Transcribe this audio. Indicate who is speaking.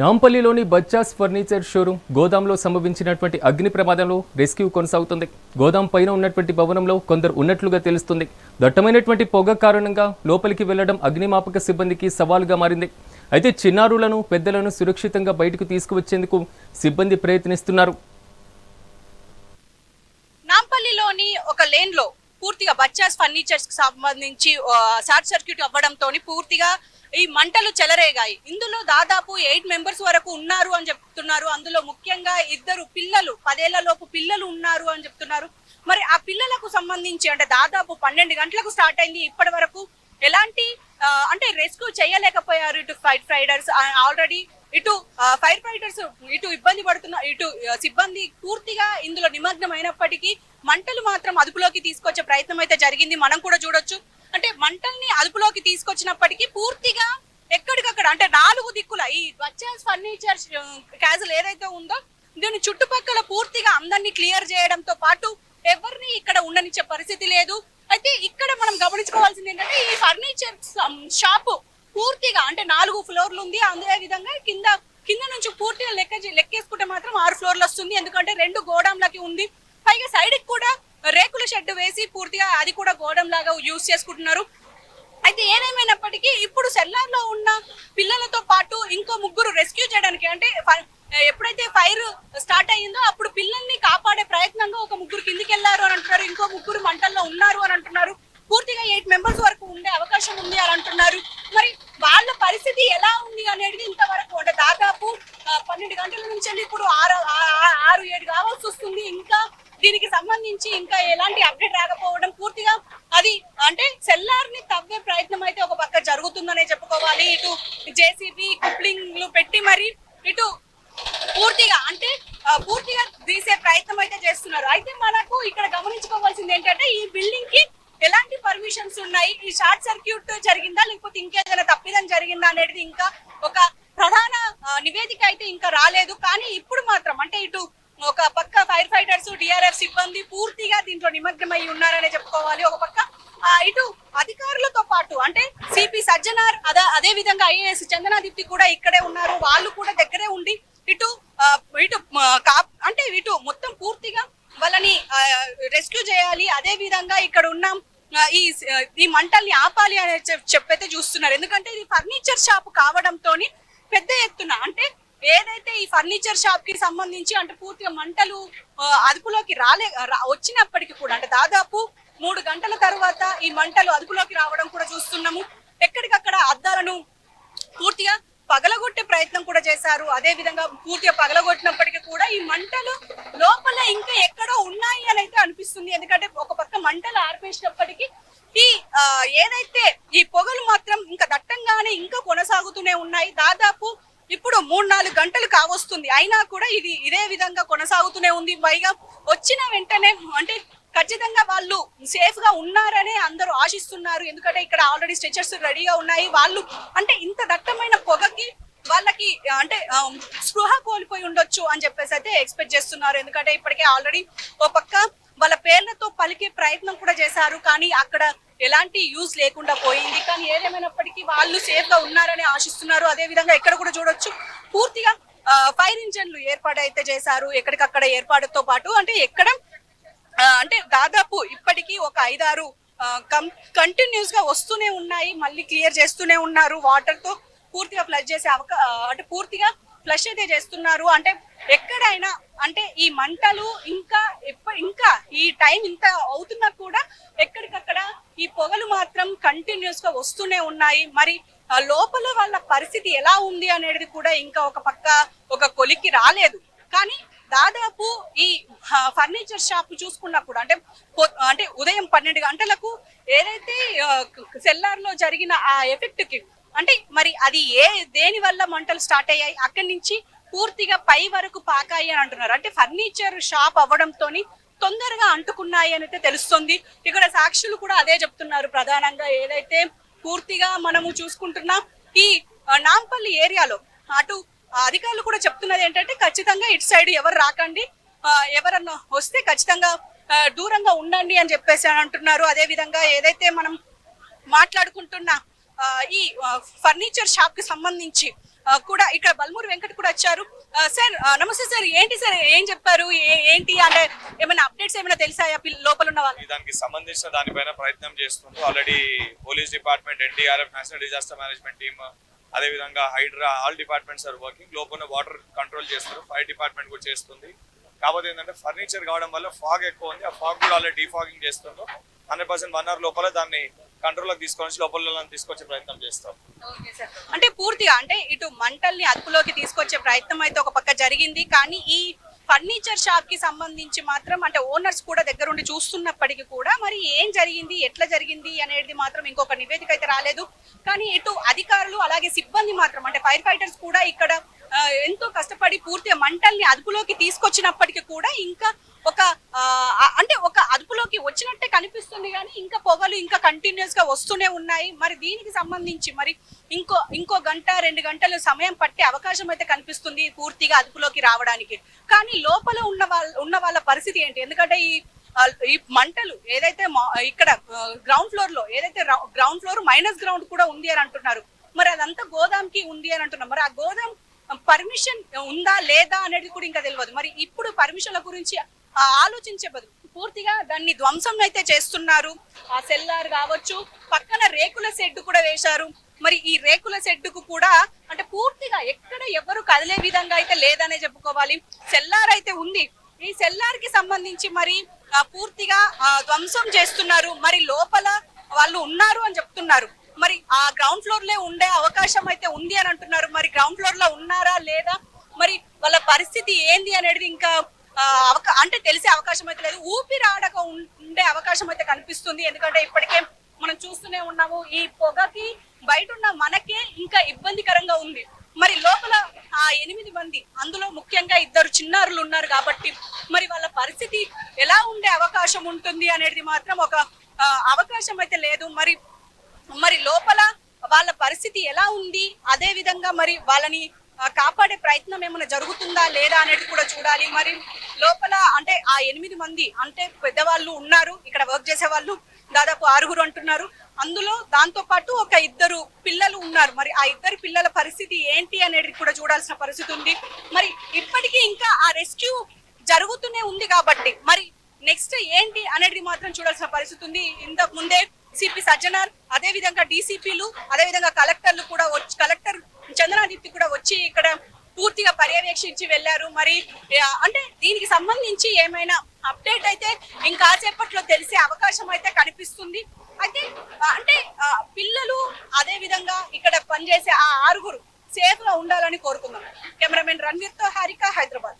Speaker 1: నాంపల్లిలోని బచ్చాస్ furniture showroom గోదాంలో సంభవించినటువంటి అగ్ని ప్రమాదంలో rescue కొనసాగుతుంది. గోదాం పైన ఉన్నటువంటి భవనంలో కొందరు ఉన్నట్లుగా తెలుస్తుంది. దట్టమైనటువంటి పొగ కారణంగా లోపలికి వెళ్ళడం అగ్నిమాపక సిబ్బందికి సవాలుగా మారింది. అయితే చిన్నారులను పెద్దలను సురక్షితంగా బయటకు తీసుకువచ్చేందుకు సిబ్బంది ప్రయత్నిస్తున్నారు.
Speaker 2: నాంపల్లిలోని ఒక లేన్లో పూర్తిగా బచ్చాస్ ఫర్నిచర్స్కి సంబంధించి షార్ట్ సర్క్యూట్ అవ్వడంతో పూర్తిగా ఈ మంటలు చెలరేగాయి. ఇందులో దాదాపు ఎయిట్ మెంబర్స్ వరకు ఉన్నారు అని చెప్తున్నారు. అందులో ముఖ్యంగా ఇద్దరు పిల్లలు పదేళ్ళ లోపు పిల్లలు ఉన్నారు అని చెప్తున్నారు. మరి ఆ పిల్లలకు సంబంధించి అంటే దాదాపు పన్నెండు గంటలకు స్టార్ట్ అయింది ఇప్పటి వరకు. ఎలాంటి అంటే రెస్క్యూ చేయలేకపోయారు ఇటు ఫైట్ ఫైడర్స్ ఆల్రెడీ ఇటు ఫైర్ ఫైటర్స్ ఇటు ఇబ్బంది పడుతున్న ఇటు సిబ్బంది పూర్తిగా ఇందులో నిమగ్నం అయినప్పటికీ మంటలు మాత్రం అదుపులోకి తీసుకొచ్చే ప్రయత్నం అయితే జరిగింది. మనం కూడా చూడొచ్చు. అంటే మంటల్ని అదుపులోకి తీసుకొచ్చినప్పటికీ పూర్తిగా ఎక్కడికక్కడ అంటే నాలుగు దిక్కుల ఈ వచ్చేస్ ఫర్నిచర్ క్యాజుల్ ఏదైతే ఉందో దీని చుట్టుపక్కల పూర్తిగా అందరినీ క్లియర్ చేయడంతో పాటు ఎవరిని ఇక్కడ ఉండనిచ్చే పరిస్థితి లేదు. అయితే ఇక్కడ మనం గమనించుకోవాల్సింది ఏంటంటే ఈ ఫర్నిచర్ షాపు పూర్తిగా అంటే నాలుగు ఫ్లోర్లు ఉంది. అదే విధంగా కింద కింద నుంచి పూర్తిగా లెక్క లెక్కేసుకుంటే మాత్రం ఆరు ఫ్లోర్లు వస్తుంది. ఎందుకంటే రెండు గోడాంలకి ఉంది. పైగా సైడ్కి కూడా రేకుల షెడ్ వేసి పూర్తిగా అది కూడా గోడం లాగా యూజ్ చేసుకుంటున్నారు. అయితే ఏదేమైనప్పటికీ ఇప్పుడు సెల్లార్లో ఉన్న పిల్లలతో పాటు ఇంకో ముగ్గురు రెస్క్యూ చేయడానికి అంటే ఎప్పుడైతే ఫైర్ స్టార్ట్ అయ్యిందో అప్పుడు పిల్లల్ని కాపాడే ప్రయత్నంగా ఒక ముగ్గురు కిందికి వెళ్ళారు అని అంటున్నారు. ఇంకో ముగ్గురు మంటల్లో ఉన్నారు అని అంటున్నారు. పూర్తిగా ఎయిట్ మెంబర్స్ వరకు ఉండే అవకాశం ఉంది అని అంటున్నారు. మరి వాళ్ళ పరిస్థితి ఎలా ఉంది అనేది ఇంతవరకు అంటే దాదాపు పన్నెండు గంటల నుంచి వెళ్ళి ఇప్పుడు ఆరు ఆరు ఏడు కావాల్సి వస్తుంది. ఇంకా దీనికి సంబంధించి ఇంకా ఎలాంటి అప్డేట్ రాకపోవడం పూర్తిగా అది అంటే సెల్లార్ని తవ్వే ప్రయత్నం అయితే ఒక పక్క జరుగుతుందనే చెప్పుకోవాలి. ఇటు జేసీబీ కుప్లింగ్లు పెట్టి మరి ఇటు పూర్తిగా అంటే పూర్తిగా తీసే ప్రయత్నం అయితే చేస్తున్నారు. అయితే మనకు ఇక్కడ గమనించుకోవాల్సింది ఏంటంటే ఈ బిల్డింగ్కి ఎలాంటి పర్మిషన్స్ ఉన్నాయి? ఈ షార్ట్ సర్క్యూట్ జరిగిందా? లేకపోతే ఇంకేదైనా తప్పిదం జరిగిందా అనేది ఇంకా ఒక ప్రధాన నివేదిక అయితే ఇంకా రాలేదు. కానీ ఇప్పుడు మాత్రం అంటే ఇటు ఒక పక్క ఫైర్ ఫైటర్స్ డిఆర్ఎఫ్ సిబ్బంది పూర్తిగా దీంట్లో నిమగ్నమై ఉన్నారనే చెప్పుకోవాలి. ఒక పక్క ఇటు అధికారులతో పాటు అంటే సిపి సజ్జనార్ అదే అదే విధంగా ఐఏఎస్ చందనాదిప్తి కూడా ఇక్కడే ఉన్నారు. వాళ్ళు కూడా దగ్గరే ఉండి ఇటు ఇటు అంటే ఇటు మొత్తం పూర్తిగా వాళ్ళని రెస్క్యూ చేయాలి. అదే విధంగా ఇక్కడ ఉన్న. ఈ ఈ మంటల్ని ఆపాలి అని చెప్పైతే చూస్తున్నారు. ఎందుకంటే ఇది ఫర్నిచర్ షాప్ కావడంతో పెద్ద ఎత్తున అంటే ఏదైతే ఈ ఫర్నిచర్ షాప్కి సంబంధించి అంటే పూర్తిగా మంటలు అదుపులోకి రాలే వచ్చినప్పటికీ కూడా అంటే దాదాపు మూడు గంటల తర్వాత ఈ మంటలు అదుపులోకి రావడం కూడా చూస్తున్నాము. ఎక్కడికక్కడ అద్దాలను పూర్తిగా పగలగొట్టే ప్రయత్నం కూడా చేశారు. అదే విధంగా పూర్తిగా పగలగొట్టినప్పటికీ కూడా ఈ మంటలు లోపల ఇంకా ఎక్కడో ఉన్నాయి అని అయితే అనిపిస్తుంది. ఎందుకంటే ఒక పక్క మంటలు ఆర్పేసినప్పటికీ ఈ ఏదైతే ఈ పొగలు మాత్రం ఇంకా దట్టంగానే ఇంకా కొనసాగుతూనే ఉన్నాయి. దాదాపు ఇప్పుడు మూడు నాలుగు గంటలు కావస్తుంది. అయినా కూడా ఇది ఇదే విధంగా కొనసాగుతూనే ఉంది. పైగా వచ్చిన వెంటనే అంటే ఖచ్చితంగా వాళ్ళు సేఫ్గా ఉన్నారనే అందరూ ఆశిస్తున్నారు. ఎందుకంటే ఇక్కడ ఆల్రెడీ స్ట్రెచర్స్ రెడీగా ఉన్నాయి. వాళ్ళు అంటే ఇంత దట్టమైన పొగకి వాళ్ళకి అంటే um, స్పృహ కోల్పోయి ఉండొచ్చు అని చెప్పేసి అయితే ఎక్స్పెక్ట్ చేస్తున్నారు. ఎందుకంటే ఇప్పటికే ఆల్రెడీ ఓ పక్క వాళ్ళ పేర్లతో పలికే ప్రయత్నం కూడా చేశారు. కానీ అక్కడ ఎలాంటి యూజ్ లేకుండా పోయింది. కానీ ఏదేమైనప్పటికీ వాళ్ళు సేఫ్గా ఉన్నారని ఆశిస్తున్నారు. అదే విధంగా ఎక్కడ కూడా చూడొచ్చు పూర్తిగా uh, ఫైర్ ఇంజన్లు ఏర్పాటు అయితే చేశారు. ఎక్కడికక్కడ ఏర్పాటుతో పాటు అంటే ఎక్కడ అంటే దాదాపు ఇప్పటికీ ఒక ఐదారు కంటిన్యూస్గా వస్తూనే ఉన్నాయి. మళ్ళీ క్లియర్ చేస్తూనే ఉన్నారు. వాటర్తో పూర్తిగా ఫ్లష్ చేసే అవకా అంటే పూర్తిగా ఫ్లష్ అయితే చేస్తున్నారు. అంటే ఎక్కడైనా అంటే ఈ మంటలు ఇంకా ఇంకా ఈ టైం ఇంత అవుతున్నా కూడా ఎక్కడికక్కడ ఈ పొగలు మాత్రం కంటిన్యూస్గా వస్తూనే ఉన్నాయి. మరి లోపల వాళ్ళ పరిస్థితి ఎలా ఉంది అనేది కూడా ఇంకా ఒక పక్క ఒక కొలిక్కి రాలేదు. కానీ దాదాపు ఈ ఫర్నిచర్ షాప్ చూసుకున్నప్పుడు అంటే అంటే ఉదయం పన్నెండు గంటలకు ఏదైతే సెల్లార్లో జరిగిన ఆ ఎఫెక్ట్కి అంటే మరి అది ఏ దేని వల్ల మంటలు స్టార్ట్ అయ్యాయి అక్కడి నుంచి పూర్తిగా పై వరకు పాకాయి అని అంటున్నారు. అంటే ఫర్నిచర్ షాప్ అవ్వడంతో తొందరగా అంటుకున్నాయి అని అయితే తెలుస్తుంది. ఇక్కడ సాక్షులు కూడా అదే చెప్తున్నారు ప్రధానంగా. ఏదైతే పూర్తిగా మనము చూసుకుంటున్నాం ఈ నాంపల్లి ఏరియాలో అటు అధికారులు కూడా చెప్తున్నది ఏంటంటే ఖచ్చితంగా ఇటు సైడ్ ఎవరు రాకండి. ఎవరన్నా వస్తే ఖచ్చితంగా దూరంగా ఉండండి అని చెప్పేసి అంటున్నారు. అదే విధంగా ఏదైతే మనం మాట్లాడుకుంటున్న ఈ ఫర్నిచర్ షాప్కి సంబంధించి కూడా ఇక్కడ బల్మూరి వెంకట వచ్చారు. సార్ నమస్తే సార్ ఏంటి సార్ ఏం చెప్పారు ఏ- ఏంటి అంటే ఏమైనా అప్డేట్స్ ఏమైనా తెలిసాయా లోపల ఉన్న వాళ్ళు
Speaker 3: దానికి సంబంధించిన దానిపైన ప్రయత్నం చేస్తుండ్రు. Already police department NDRF national disaster management team అదే విధంగా HYDRAA all departments are working లోపల వాటర్ కంట్రోల్ చేస్తారు ఫైర్ డిపార్ట్మెంట్ కూడా చేస్తుంది. కాకపోతే ఏంటంటే ఫర్నిచర్ కావడం వల్ల ఫాగ్ ఎక్కువ ఉంది. ఆ ఫాగ్ కూడా ఆల్రెడీ డీఫాగింగ్ చేస్తుండ్రు. హండ్రెడ్ పర్సెంట్ వన్ అవర్ లోపల దాన్ని కంట్రోల్లోకి తీసుకొని లోపల తీసుకొచ్చే ప్రయత్నం చేస్తాం.
Speaker 2: అంటే పూర్తిగా అంటే ఇటు మంటల్ని అదుపులోకి తీసుకొచ్చే ప్రయత్నం అయితే ఒక పక్క జరిగింది. కానీ ఈ ఫర్నిచర్ షాప్కి సంబంధించి మాత్రం అంటే ఓనర్స్ కూడా దగ్గరుండి చూస్తున్నప్పటికీ కూడా మరి ఏం జరిగింది ఎట్లా జరిగింది అనేది మాత్రం ఇంకొక నివేదిక అయితే రాలేదు. కానీ ఇటు అధికారులు అలాగే సిబ్బంది మాత్రం అంటే ఫైర్ ఫైటర్స్ కూడా ఇక్కడ ఎంతో కష్టపడి పూర్తిగా మంటల్ని అదుపులోకి తీసుకొచ్చినప్పటికీ కూడా ఇంకా ఒక అంటే ఒక అదుపులోకి వచ్చినట్టే కనిపిస్తుంది కానీ పొగలు ఇంకా కంటిన్యూస్గా వస్తూనే ఉన్నాయి. మరి దీనికి సంబంధించి మరి ఇంకో ఇంకో గంట రెండు గంటలు సమయం పట్టే అవకాశం అయితే కనిపిస్తుంది పూర్తిగా అదుపులోకి రావడానికి. కానీ లోపల ఉన్న వాళ్ళ ఉన్న వాళ్ళ పరిస్థితి ఏంటి? ఎందుకంటే ఈ ఈ మంటలు ఏదైతే మా- ఇక్కడ గ్రౌండ్ ఫ్లోర్లో ఏదైతే గ్రౌండ్ ఫ్లోర్ మైనస్ గ్రౌండ్ కూడా ఉంది అని అంటున్నారు. మరి అదంతా గోదాం కి ఉంది అని అంటున్నారు. మరి ఆ గోదాం పర్మిషన్ ఉందా లేదా అనేది కూడా ఇంకా తెలియదు మరి ఇప్పుడు పర్మిషన్ల గురించి ఆలోచించే బదులు పూర్తిగా దాన్ని ధ్వంసం అయితే చేస్తున్నారు. ఆ సెల్లార్ కావచ్చు పక్కన రేకుల షెడ్ కూడా వేశారు. మరి ఈ రేకుల షెడ్డుకు కూడా అంటే పూర్తిగా ఎక్కడ ఎవరు కదిలే విధంగా అయితే లేదనే చెప్పుకోవాలి. సెల్లార్ అయితే ఉంది. ఈ సెల్లార్కి సంబంధించి మరి పూర్తిగా ఆ, ధ్వంసం చేస్తున్నారు. మరి లోపల వాళ్ళు ఉన్నారు అని చెప్తున్నారు. మరి ఆ గ్రౌండ్ ఫ్లోర్ లే ఉండే అవకాశం అయితే ఉంది అని అంటున్నారు. మరి గ్రౌండ్ ఫ్లోర్లో ఉన్నారా లేదా? మరి వాళ్ళ పరిస్థితి ఏంది అనేది ఇంకా అంటే తెలిసే అవకాశం అయితే లేదు. ఊపిరాడక ఉం- ఉండే అవకాశం అయితే కనిపిస్తుంది. ఎందుకంటే ఇప్పటికే మనం చూస్తూనే ఉన్నాము ఈ పొగకి బయట ఉన్న మనకే ఇంకా ఇబ్బందికరంగా ఉంది. మరి లోపల ఆ ఎనిమిది మంది అందులో ముఖ్యంగా ఇద్దరు చిన్నారులు ఉన్నారు కాబట్టి మరి వాళ్ళ పరిస్థితి ఎలా ఉండే అవకాశం ఉంటుంది అనేది మాత్రం ఒక అవకాశం అయితే లేదు. మరి మరి లోపల వాళ్ళ పరిస్థితి ఎలా ఉంది? అదే విధంగా మరి వాళ్ళని కాపాడే ప్రయత్నం ఏమైనా జరుగుతుందా లేదా అనేది కూడా చూడాలి. మరి లోపల అంటే ఆ ఎనిమిది మంది అంటే పెద్దవాళ్ళు ఉన్నారు ఇక్కడ వర్క్ చేసే వాళ్ళు దాదాపు ఆరుగురు అంటున్నారు. అందులో దాంతో పాటు ఒక ఇద్దరు పిల్లలు ఉన్నారు. మరి ఆ ఇద్దరు పిల్లల పరిస్థితి ఏంటి అనేది కూడా చూడాల్సిన పరిస్థితి ఉంది. మరి ఇప్పటికీ ఇంకా ఆ రెస్క్యూ జరుగుతూనే ఉంది కాబట్టి మరి నెక్స్ట్ ఏంటి అనేది మాత్రం చూడాల్సిన పరిస్థితి ఉంది. ఇంతకు ముందే సిపి సజ్జనార్ అదే విధంగా డీసీపీలు అదే విధంగా కలెక్టర్లు కూడా వచ్చి కలెక్టర్ చంద్రనాదిత్య కూడా వచ్చి ఇక్కడ పూర్తిగా పర్యవేక్షించి వెళ్ళారు. మరి అంటే దీనికి సంబంధించి ఏమైనా అప్డేట్ అయితే ఇంకా ఇంకాసేపట్లో తెలిసే అవకాశం అయితే కనిపిస్తుంది. అయితే అంటే పిల్లలు అదే విధంగా ఇక్కడ పనిచేసే ఆ ఆరుగురు సేఫ్గా ఉండాలని కోరుకుందాం. కెమెరామెన్ రణ్వీర్తో హారిక హైదరాబాద్.